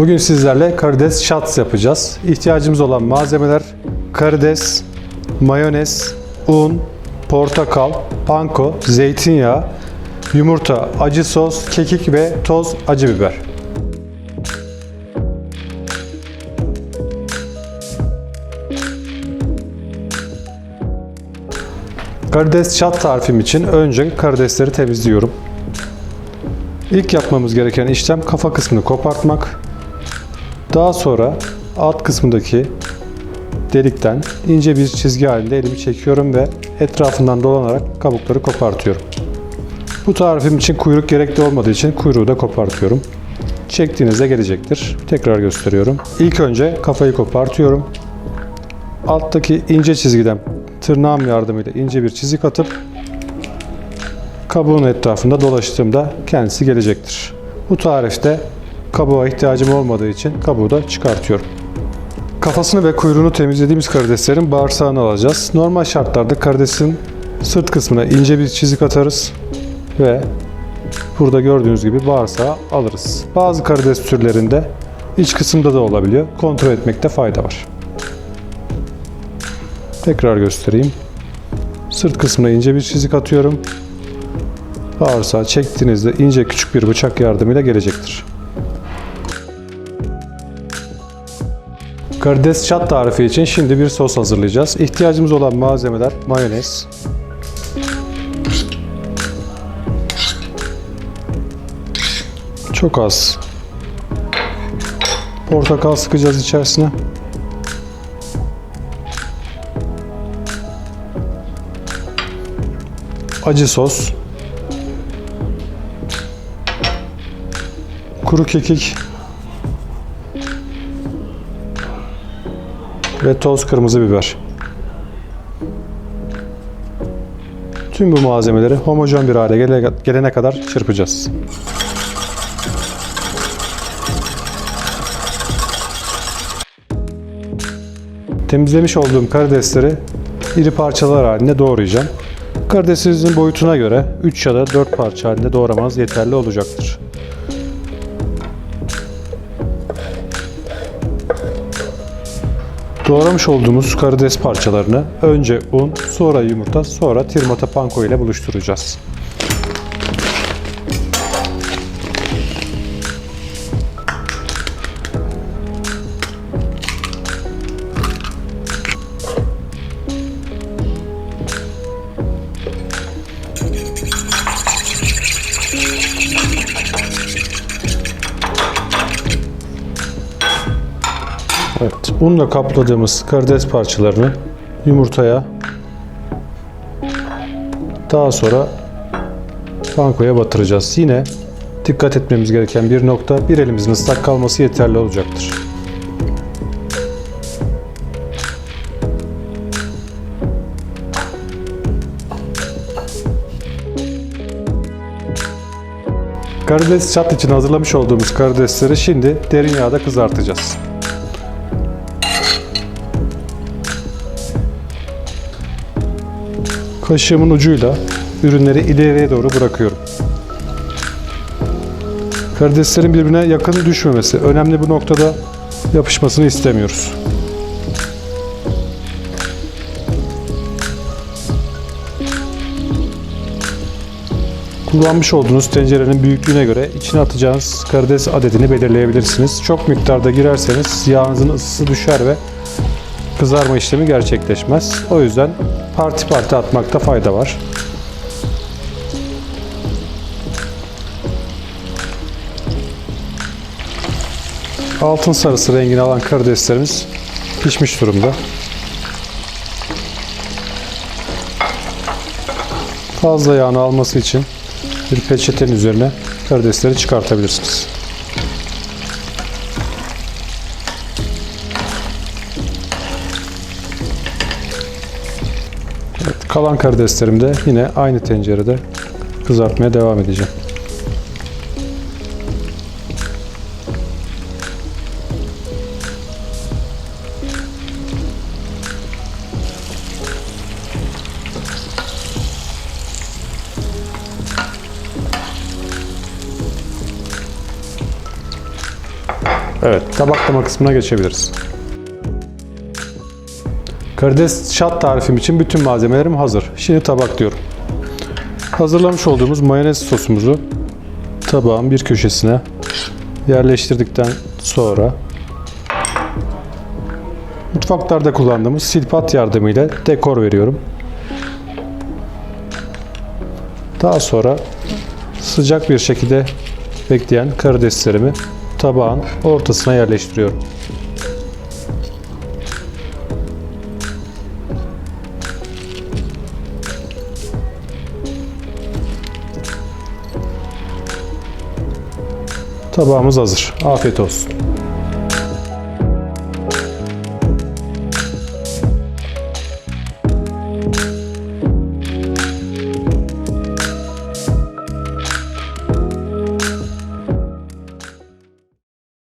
Bugün sizlerle karides shots yapacağız. İhtiyacımız olan malzemeler karides, mayonez, un, portakal, panko, zeytinyağı, yumurta, acı sos, kekik ve toz acı biber. Karides şat tarifim için önce karidesleri temizliyorum. İlk yapmamız gereken işlem kafa kısmını kopartmak. Daha sonra alt kısmındaki delikten ince bir çizgi halinde elimi çekiyorum ve etrafından dolanarak kabukları kopartıyorum. Bu tarifim için kuyruk gerekli olmadığı için kuyruğu da kopartıyorum. Çektiğinizde gelecektir. Tekrar gösteriyorum. İlk önce kafayı kopartıyorum. Alttaki ince çizgiden tırnağım yardımıyla ince bir çizik atıp kabuğun etrafında dolaştığımda kendisi gelecektir. Bu tarifte kabuğa ihtiyacım olmadığı için kabuğu da çıkartıyorum. Kafasını ve kuyruğunu temizlediğimiz karideslerin bağırsağını alacağız. Normal şartlarda karidesin sırt kısmına ince bir çizik atarız ve burada gördüğünüz gibi bağırsağı alırız. Bazı karides türlerinde iç kısımda da olabiliyor. Kontrol etmekte fayda var. Tekrar göstereyim. Sırt kısmına ince bir çizik atıyorum. Bağırsağı çektiğinizde ince küçük bir bıçak yardımıyla gelecektir. Karides çat tarifi için şimdi bir sos hazırlayacağız. İhtiyacımız olan malzemeler mayonez, çok az portakal sıkacağız içerisine. Acı sos, kuru kekik ve toz kırmızı biber. Tüm bu malzemeleri homojen bir hale gele- gelene kadar çırpacağız. Temizlemiş olduğum karidesleri iri parçalar halinde doğrayacağım. Karidesinizin boyutuna göre 3 ya da 4 parça halinde doğramanız yeterli olacaktır. Doğramış olduğumuz karides parçalarını önce un, sonra yumurta, sonra tirmata panko ile buluşturacağız. Unla kapladığımız karides parçalarını yumurtaya daha sonra pankoya batıracağız. Yine dikkat etmemiz gereken bir nokta bir elimizin ıslak kalması yeterli olacaktır. Karides çat için hazırlamış olduğumuz karidesleri şimdi derin yağda kızartacağız. Kaşığımın ucuyla ürünleri ileriye doğru bırakıyorum. Karideslerin birbirine yakın düşmemesi önemli bu noktada yapışmasını istemiyoruz. Kullanmış olduğunuz tencerenin büyüklüğüne göre içine atacağınız karides adedini belirleyebilirsiniz. Çok miktarda girerseniz yağınızın ısısı düşer ve kızarma işlemi gerçekleşmez. O yüzden parti parti atmakta fayda var. Altın sarısı rengini alan karideslerimiz pişmiş durumda. Fazla yağını alması için bir peçetenin üzerine karidesleri çıkartabilirsiniz. Kalan karideslerimi de yine aynı tencerede kızartmaya devam edeceğim. Evet, tabaklama kısmına geçebiliriz. Karides şat tarifim için bütün malzemelerim hazır. Şimdi tabaklıyorum. Hazırlamış olduğumuz mayonez sosumuzu tabağın bir köşesine yerleştirdikten sonra mutfaklarda kullandığımız silpat yardımıyla dekor veriyorum. Daha sonra sıcak bir şekilde bekleyen karideslerimi tabağın ortasına yerleştiriyorum. Tabağımız hazır. Afiyet olsun.